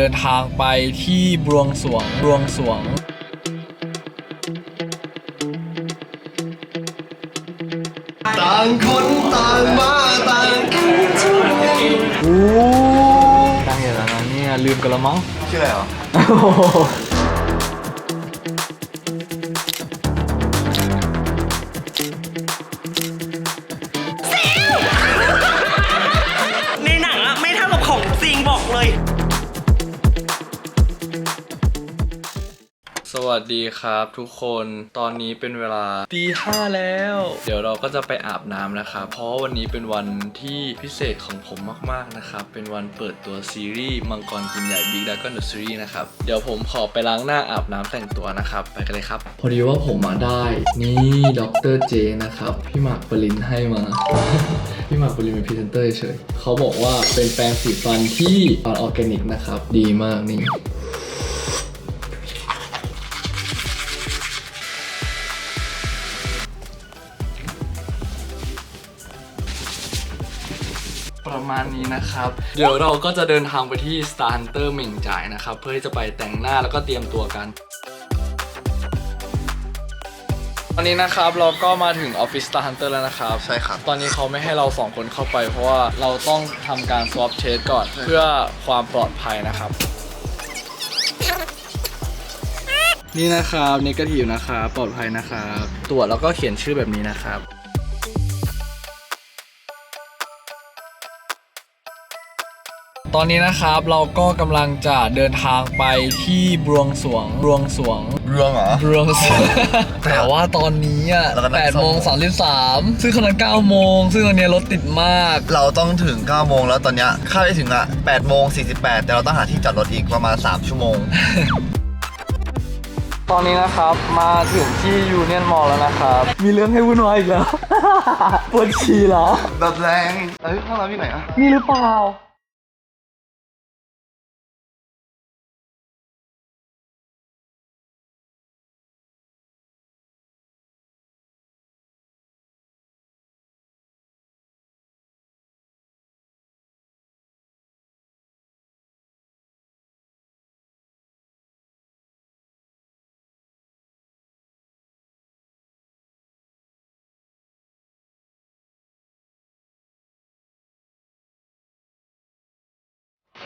เดินทางไปที่บวงสรวงบวงสรวง ต่างคนต่างมาต่างกันทุกทีโอ้ดังอย่างนั้นเนี่ยลืมกันแล้วมั้งชื่ออะไรเหรอ วัสดีครับทุกคนตอนนี้เป็นเวลาตีห้าแล้ว เดี๋ยวเราก็จะไปอาบน้ำนะครับ เพราะวันนี้เป็นวันที่พิเศษของผมมากๆนะครับ เป็นวันเปิดตัวซีรีส์มังกรกินใหญ่ Big Dragon The Series นะครับ เดี๋ยวผมขอไปล้างหน้าอาบน้ำแต่งตัวนะครับ ไปกันเลยครับ พอดีว่าผมมาได้ นี่ดรเจนะครับ พี่หมากปรินให้มา พี่หมากปรินเป็นพรีเซนเตอร์เฉยเขาบอกว่าเป็นแปรงสีฟันที่ออร์แกนิกนะครับ ดีมากนี่ ณนี้นะครับ เดี๋ยวเราก็จะเดินทางไปที่ Star Hunter เหม่งจ่ายนะครับ เพื่อที่จะไปแต่งหน้าแล้วก็เตรียมตัวกัน ตอนนี้นะครับเราก็มาถึงออฟฟิศ Star Hunter แล้วนะครับ ใช่ครับ ตอนนี้เขาไม่ให้เราสองคนเข้าไป เพราะว่าเราต้องทำการ swab test ก่อนเพื่อความปลอดภัยนะครับ นี่นะครับนกาทีฟนะครับ ปลอดภัยนะครับ ตรวจแล้วก็เขียนชื่อแบบนี้นะครับ ตอนนี้นะครับเราก็กำลังจะเดินทางไปที่บวงสรวงบวงสรวงเรื่องเหรอ บวงสรวงแต่ว่าตอนนี้อะเรากำลัง8โมง33ซึ่งขนาด9โมงซึ่งตอนนี้รถติดมาก เราต้องถึง9โมงแล้วตอนเนี้ยคาดไปถึงอะ8โมง48 แต่เราต้องหาที่จอดรถอีกประมาณ 3 ชั่วโมง ตอนนี้นะครับมาถึงที่ยูเนียนมอลแล้วนะครับ มีเรื่องให้วุ่นวายอีกแล้ว ปวดฉี่เหรอ แบบแรง เอ้ยห้องน้ำที่ไหนอะมีหรือเปล่า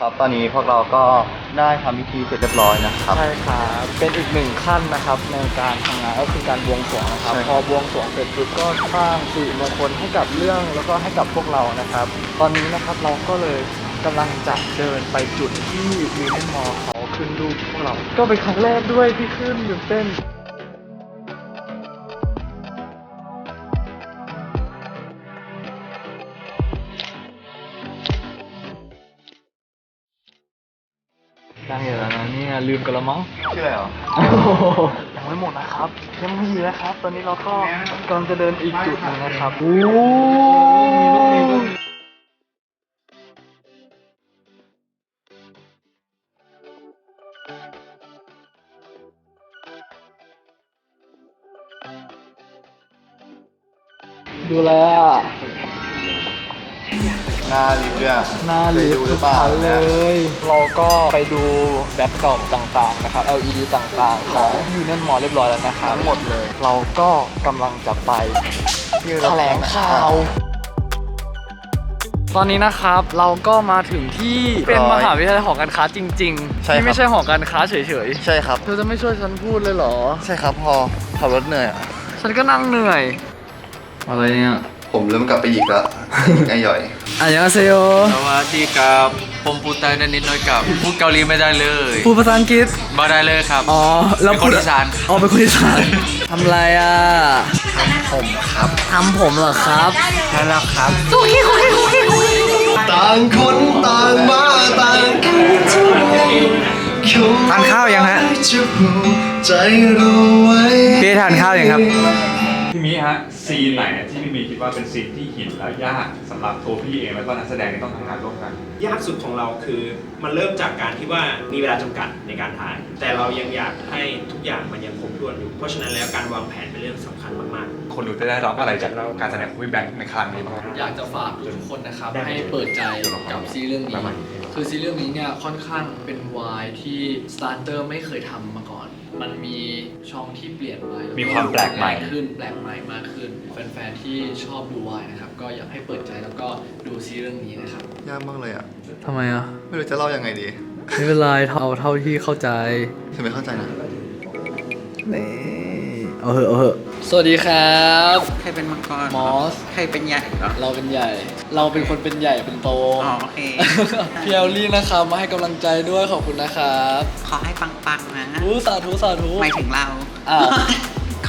ครับ ตอนนี้พวกเราก็ได้ทำพิธีเสร็จเรียบร้อยนะครับ ใช่ครับเป็นอีกหนึ่งขั้นนะครับในการทำงานก็คือการบวงสรวงนะครับ ใช่ พอบวงสรวงเสร็จปุ๊บก็สร้างสิริมงคลให้กับเรื่องแล้วก็ให้กับพวกเรานะครับ ตอนนี้นะครับเราก็เลยกำลังจะเดินไปจุดที่ยูเนียนมอลเขาขึ้นรูปพวกเรา ก็เป็นครั้งแรกด้วยที่ขึ้นตื่นเต้น ลืมกันแล้วมั้ง ชื่ออะไรเหรอ ยังไม่หมดนะครับ ยังไม่มีนะครับ ตอนนี้เราก็กำลังจะเดินอีกจุดหนึงนะครับโอ้ดูแลอะ หน้าลิฟต์ด้วยอะหน้าลิฟเคยดูต์หทุรืกอเปล่าคันเลเนี่ยยเราก็ไปดูแบ็คกรอบต่างๆนะครับ LED ต่างๆ ของยูเนียนมอลเรียบร้อยแล้วนะครับทั้งหมดเลย เราก็กำลังจะไปแถลงข่าวตอนนี้นะครับเราก็มาถึงที่เป็นมหาวิทยาลัยหอการค้าจริงๆใช่ครับที่ไม่ใช่หอการค้าเฉยใช่ครับๆเธอจะไม่ช่วยฉันพูดเลยเหรอ ใช่ครับพอขับรถเหนื่อยอะฉันก็นั่งเหนื่อย อะไรเนี่ย ผมเริ่มกลับไปอีกแล้วไอ้หย่อยอะยังเซโยสวัสดีครับผมพูดไทยได้นิดหน่อยครับพูดเกาหลีไม่ได้เลยพูดภาษาอังกฤษมาได้เลยครับอ๋อเป็นคนอีสานอ๋อเป็นคนอีสานทำอะไรอะผมครับทำผมเหรอครับใช่แล้วครับต่างคนต่างมาต่างกันทุกทีทานข้าวยังฮะจะผูกใจเราไว้พี่ทานข้าวยังครับ พี่มีฮะซีนไหนที่พี่มีคิดว่าเป็นซีนที่หินแล้วยากสำหรับตัวพี่เองแล้วก็นักแสดงที่ต้องทำงานร่วมกัน ยากสุดของเราคือมันเริ่มจากการที่ว่ามีเวลาจำกัดในการถ่าย แต่เรายังอยากให้ทุกอย่างมันยังครบถ้วนอยู่ เพราะฉะนั้นแล้วการวางแผนเป็นเรื่องสำคัญมากๆคนดูจะได้รับอะไรจากการแสดงของพี่แบงค์ในครั้งนี้บ้าง อยากจะฝากทุกคนนะครับ ให้เปิดใจกับซีรีส์เรื่องนี้ คือซีรีส์เรื่องนี้เนี่ยค่อนข้างเป็นวายที่สตาร์เตอร์ไม่เคยทำมาก่อน มันมีช่องที่เปลี่ยนไปแล้มีความแปลกใหม่ ขึ้นแปลกใหม่มากขึ้น แฟนๆที่ชอบดูวายนะครับ ก็อยากให้เปิดใจแล้วก็ดูซีรีส์เรื่องนี้นะครับ ยากมากเลยอะ ทำไมอะ ไม่รู้จะเล่ายังไงดีไม่เป็นไรเอาเท่าที่เข้าใจ ฉันไม่เข้าใจนะ นี่ เอาเหอะเอาเหอะสวัสดีครับ ใครเป็นมังกรมอส ใครเป็นใหญ่เหรอ เราเป็นใหญ่ เราเป็นคนเป็นใหญ่เป็นโตอ๋อโอเค พี่เอลลี่นะครับมาให้กำลังใจด้วยขอบคุณนะครับขอให้ปังๆนะ อู้สาธุสาธุหมายถึงเรา อ้าว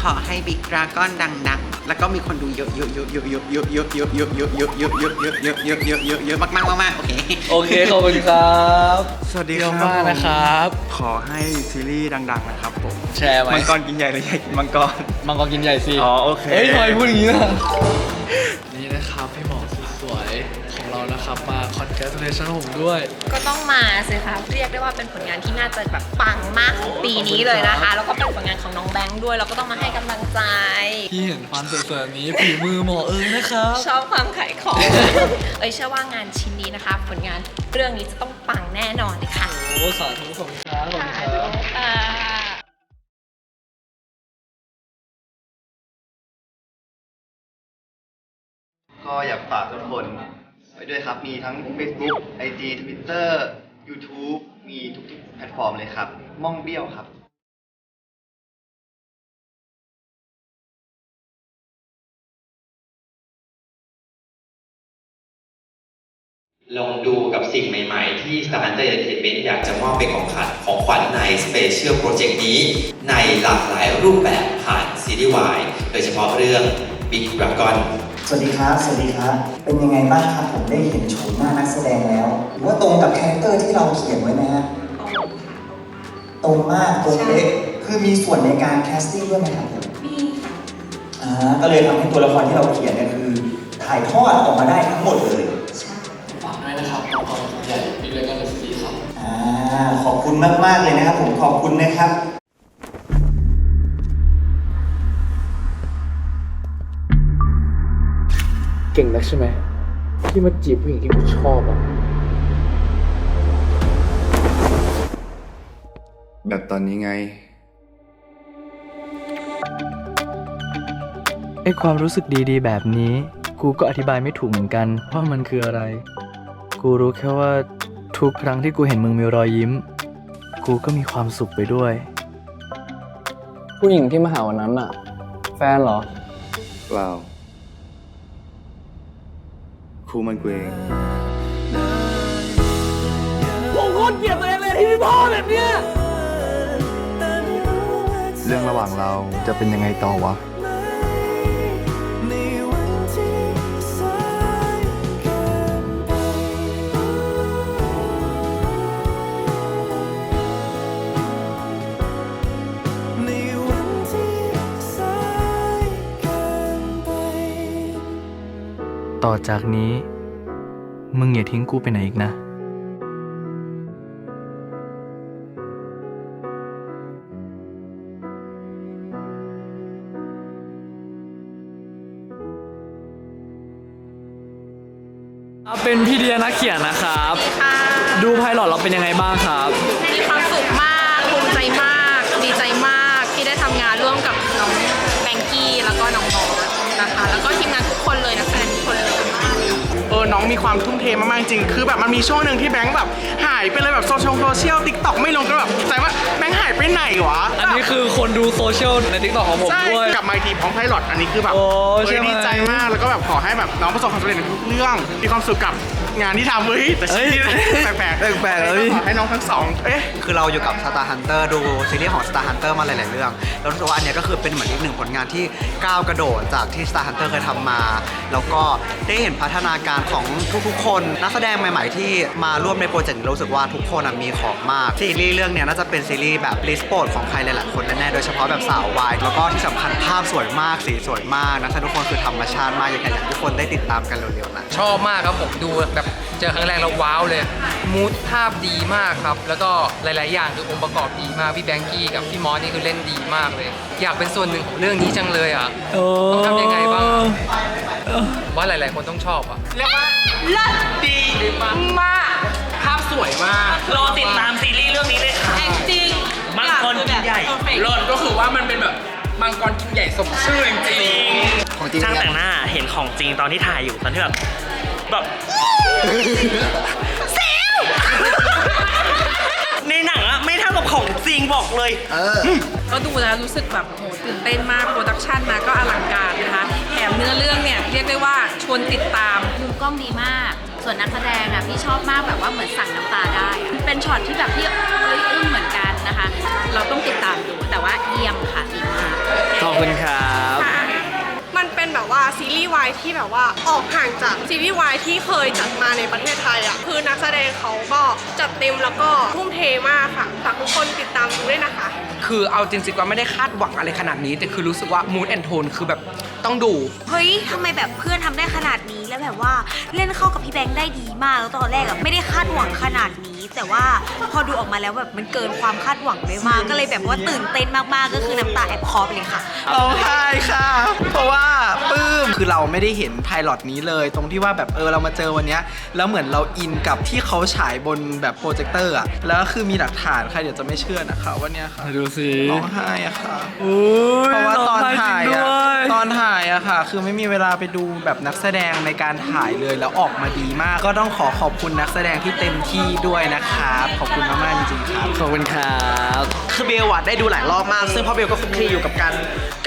ขอให้บิ๊กดราก้อนดังๆ แล้วก็มีคนดูเยอะๆๆๆๆๆๆๆๆๆๆๆๆๆๆๆๆๆๆมากๆมากๆโอเคโอเคขอบคุณครับสวัสดีเยครัอะบมากนะครับ ขอให้ซีรีส์ดัง ๆ นะครับผมแชร์ไหมมังกรกินใหญ่หรือใหญ่กินมังกรมังกรกินใหญ่สิอ๋อโอเคเฮ้ยทำไมพูดอย่างนี้นะนี่นะครับพี่หมอสวย ๆของเรานะครับมา congratulation ผมด้วย ก็ต้องมาสิคะเรียกได้ว่าเป็นผลงานที่น่าจะแบบปังมากของปีนี้เลยนะคะ แล้วก็เป็นผลงานของน้องแบงค์ด้วย เราก็ต้องมาให้กำลังใจพี่เห็นฟันสวยๆแบบนี้ฝีมือหมอเอิงนะครับ ชอบความขายของ เอ้ยเชื่อว่างานชิ้นนี้นะคะ ผลงานเรื่องนี้จะต้องปังแน่นอนเลยค่ะ โอ้สาธุขอบคุณครับขอบคุณครับค่ะก็อยากฝากทุกคนไป ด้วยครับ มีทั้ง Facebook IG Twitter YouTube มีทุกๆแพลตฟอร์มเลยครับ ม่องเบี้ยวครับลองดูกับสิ่งใหม่ๆ ที่ Star Hunter Entertainment อยากจะมอบเป็นของขวัญของขวัญใน Special Project นี้ ในหลากหลายรูปแบบผ่านซีรีส์วายโดยเฉพาะเรื่อง Big Dragon สวัสดีครับ สวัสดีครับ เป็นยังไงบ้างครับผมได้เห็นโฉมหน้านักแสดงแล้วหรือว่าตรงกับคาแรคเตอร์ที่เราเขียนไว้ไหมฮะตรงมากตรงเป๊ะคือมีส่วนในการแคสติ้งด้วยไหมครับผมมีค่ะอ่าก็เลยทำให้ตัวละครที่เราเขียนเนี่ยคือถ่ายทอดออกมาได้ทั้งหมดเลยฝากด้วยนะครับมังกรกินใหญ่มีเรื่องกันสีครับอ่าขอบคุณมากๆเลยนะครับผมขอบคุณนะครับ เก่งนักใช่ไหมที่มาจีบผู้หญิงที่กูชอบอะแบบตอนนี้ไง ไอความรู้สึกดีๆ แบบนี้ กูก็อธิบายไม่ถูกเหมือนกันว่ามันคืออะไร กูรู้แค่ว่าทุกครั้งที่กูเห็นมึงมีรอยยิ้ม กูก็มีความสุขไปด้วย ผู้หญิงที่มาหาวันนั้นอะแฟนเหรอ เปล่า ครูมันกูเองผมโคตรเกลียดตัวเองเลยที่มีพ่อแบบเนี้ย เรื่องระหว่างเราจะเป็นยังไงต่อวะ ต่อจากนี้ มึงอย่าทิ้งกูไปไหนอีกนะ เป็นพี่เดียนักเขียนนะครับ ค่ะดูไพลอตเราเป็นยังไงบ้างครับ มีความสุขมากภูมิใจมาก ดีใจมากที่ได้ทำงานร่วมกับน้องแบงกี้แล้วก็น้องมอสนะคะ แล้วก็ทีมงานทุกคนเลยนักแสดงทุกค นเลยเออน้องมีความทุ่มเทมากๆจริง คือแบบมันมีช่วงหนึ่งที่แบงค์แบบหายไปเลยแบบโซเชียลโซเชียลติ๊กต็อกไม่ลงก็แบบใจว่าแบงค์หายไปไหนวะอันนี้คือคนดูโซเชียลในทิกตอกของผมใช่ด้วย กลับมาอีกทีพร้อมไพลอตอันนี้คือแบบโอ้เฮ้ใช่ยไหมดีใจมากแล้วก็แบบขอให้แบบน้องประสบความสำเร็จในทุกเรื่องมีความสุขกับ งานที่ทำเฮ้ยแต่ชิ้นนี้แปลกๆแปลกๆเลยขอให้น้องทั้งสองเอ๊ะ คือเราอยู่กับ Star Hunter ดูซีรีส์ของ Star Hunter มาหลาย ๆ เรื่อง แล้วรู้สึกว่าอันเนี้ยก็คือเป็นเหมือนอีกหนึ่งผลงานที่ก้าวกระโดดจากที่ Star Hunter เคยทำมา แล้วก็ได้เห็นพัฒนาการของทุก ๆ คน นักแสดงใหม่ ๆ ที่มาร่วมในโปรเจกต์นี้รู้สึกว่าทุกคนอะมีของมาก ซีรีส์เรื่องเนี้ยน่าจะเป็นซีรีส์แบบลิสโปรดของใครหลาย ๆ คนแน่ ๆ โดยเฉพาะแบบสาววาย แล้วก็ที่สำคัญภาพสวยมาก สีสวยมาก นักแสดงทุกคนคือธรรมชาติมาก อยากให้ทุกคนได้ติดตามกันเร็ว ๆ นะ ชอบมากครับผมดูแบบเจอครั้งแรกแล้วว้าวเลยมูดภาพดีมากครับ แล้วก็หลาย ๆ อย่างคือองค์ประกอบดีมาก พี่แบงกี้กับพี่มอสนี่คือเล่นดีมากเลย อยากเป็นส่วนหนึ่งของเรื่องนี้จังเลยอะต้องทำยังไงบ้างอะผมว่าหลาย ๆ คนต้องชอบอะเรียกว่าเลิศดีมากภาพสสวยมากรอติดตามซีรีส์เรื่องนี้เลยค่ะ acting มังกรกินใหญ่รอนก็คือว่ามันเป็นแบบมังกรกินใหญ่สมชื่อจริงของจริงช่างเนี่ยแต่งหน้าเห็นของจริงตอนที่ถ่ายอยู่ตอนที่แบบ แบบในหนังอะไม่เท่ากับของจริงบอกเลย เออ ก็ดูแล้วรู้สึกแบบโหตื่นเต้นมากโปรดักชันมาก็อลังการนะคะแถมเนื้อเรื่องเนี่ยเรียกได้ว่าชวนติดตาม มุมกล้องดีมาก ส่วนนักแสดงอะพี่ชอบมากแบบว่าเหมือนสั่งน้ำตาได้อะเป็นช็อตที่แบบพี่เอ้ยอึ้งเหมือนกันนะคะ เราต้องติดตามดูแต่ว่าเยี่ยมค่ะดีมาก ขอบคุณครับ ซีรีส์วายที่แบบว่าออกห่างจากซีรีส์วายที่เคยจัดมาในประเทศไทยอะคือนักแสดงเขาก็จัดเต็มแล้วก็ทุ่มเทมากค่ะฝากทุกคนติดตามดูด้วยนะคะ คือเอาจริงๆว่าไม่ได้คาดหวังอะไรขนาดนี้ แต่คือรู้สึกว่า mood and tone คือแบบต้องดู เฮ้ยทำไมแบบเพื่อนทำได้ขนาดนี้แล้วแบบว่าเล่นเข้ากับพี่แบงค์ได้ดีมากแล้วตอนแรกอะไม่ได้คาดหวังขนาดนี้ แต่ว่าพอดูออกมาแล้วแบบมันเกินความคาดหวังไปมาก ก็เลยแบบว่าตื่นเต้นมากๆ ก็คือน้ำตาแอบคลอไปเลยค่ะ ร้องไห้ค่ะ เพราะว่าปลื้มคือเราไม่ได้เห็นไพลอตนี้เลย ตรงที่ว่าแบบเออเรามาเจอวันเนี้ยแล้วเหมือนเราอินกับที่เขาฉายบนแบบโปรเจคเตอร์อะแล้วคือมีหลักฐานใครเดี๋ยวจะไม่เชื่อนะคะว่าเนี้ยค่ะดูสิร้องไห้อะค่ะเพราะว่าตอนถ่ายอะตอนถ่ายอะค่ะ คือไม่มีเวลาไปดูแบบนักแสดงในการถ่ายเลยแล้วออกมาดีมาก ก็ต้องขอขอบคุณนักแสดงที่เต็มที่ด้วยนะครับ ขอบคุณมากๆจริงๆครับ ขอบคุณครับคือเบลอะได้ดูหลายรอบมาก ซึ่งพ่อเบลก็คลุกคลีอยู่กับการ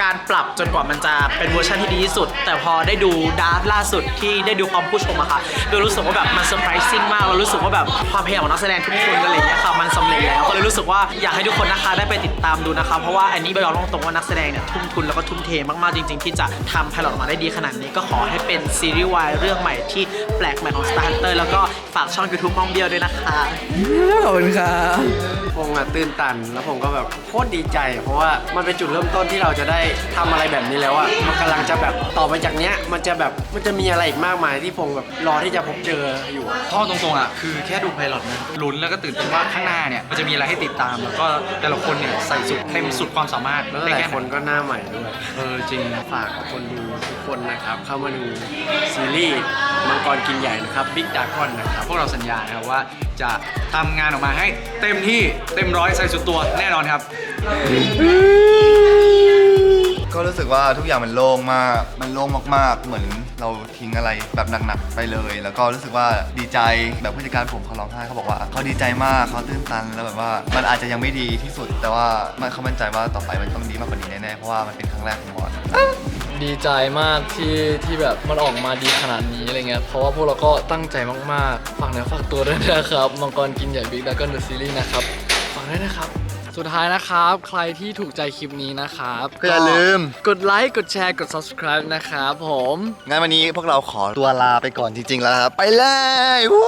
การปรับจนกว่ามันจะเป็นเวอร์ชันที่ดีที่สุด แต่พอได้ดูดาร์ฟล่าสุดที่ได้ดูความผู้ชมอะค่ะเบลรู้สึกว่าแบบมันเซอร์ไพรส์ซิ่งมากเรารู้สึกว่าแบบความพยายามของนักแสดงทุกคนอะไรอย่างเงี้ยค่ะมันสำเร็จแล้วก็เลยรู้สึกว่าอยากให้ทุกคนนะคะได้ไปติดตามดูนะคะ เพราะว่าอันนี้เบลยอมรับตรงๆว่านักแสดงเนี่ยทุ่มทุนแล้วก็ทุ่มเทมากๆจริง ๆ ที่จะทำไพลอตออกมาได้ดีขนาดนี้ก็ขอให้เป็นซีรีส์วายเรื่องใหม่ที่แปลกใหม่ของ Star Hunter แล้วก็ฝากช่อง YouTube มองเบียวด้วยนะคะขอบคุณครับผมอะตื่นตันแล้วผมก็แบบโคตรดีใจ เพราะว่ามันเป็นจุดเริ่มต้นที่เราจะได้ทำอะไรแบบนี้แล้วอะมันกำลังจะแบบต่อไปจากเนี้ย มันจะแบบมันจะมีอะไรอีกมากมายที่ผมแบบรอที่จะพบเจออยู่อะพ่อตรงๆอะคือแค่ดูไพลอตนะลุ้นแล้วก็ตื่นเต้นว่าข้างหน้าเนี่ยมันจะมีอะไรให้ติดตามแล้วก็แต่ละคนเนี่ยใส่สุดเต็มสุดความสามารถแล้วได้หลายแค่คนก็หน้าใหม่ด้วย เออจริงฝากคนดูทุก คนนะครับเข้ามาดูซีรีส์มังกรกินใหญ่นะครับบิ๊กดากอนนะครับพวกเราสัญญานะครับว่าจะทำงานออกมาให้เต็มที่เต็มร้อยใส่สุดตัวแน่นอนครับ ก็รู้สึกว่าทุกอย่างมันโล่งมาก มันโล่งมากๆ เหมือนเราทิ้งอะไรแบบหนักๆไปเลย แล้วก็รู้สึกว่าดีใจแบบผู้จัดการผมเขาร้องไห้เขาบอกว่าเขาดีใจมากเขาตื้นตันแล้วแบบว่า มันอาจจะยังไม่ดีที่สุด แต่ว่ามันเขามั่นใจว่าต่อไปมันต้องดีมากกว่านี้แน่ๆเพราะว่ามันเป็นครั้งแรกของบอส ดีใจมากที่ที่แบบมันออกมาดีขนาดนี้อะไรเงี้ยเพราะว่าพวกเราก็ตั้งใจมากๆฝากเนื้อฝากตัวด้วยนะครับมังกรกินใหญ่บิ๊กดักกันเดอะซีรีส์นะครับฝากด้วยนะครับ สุดท้ายนะครับ ใครที่ถูกใจคลิปนี้นะครับก็อย่าลืม กดไลค์กดแชร์กด subscribe นะครับผมงั้นวันนี้พวกเราขอตัวลาไปก่อนจริงๆแล้วครับ ไปเลยวู้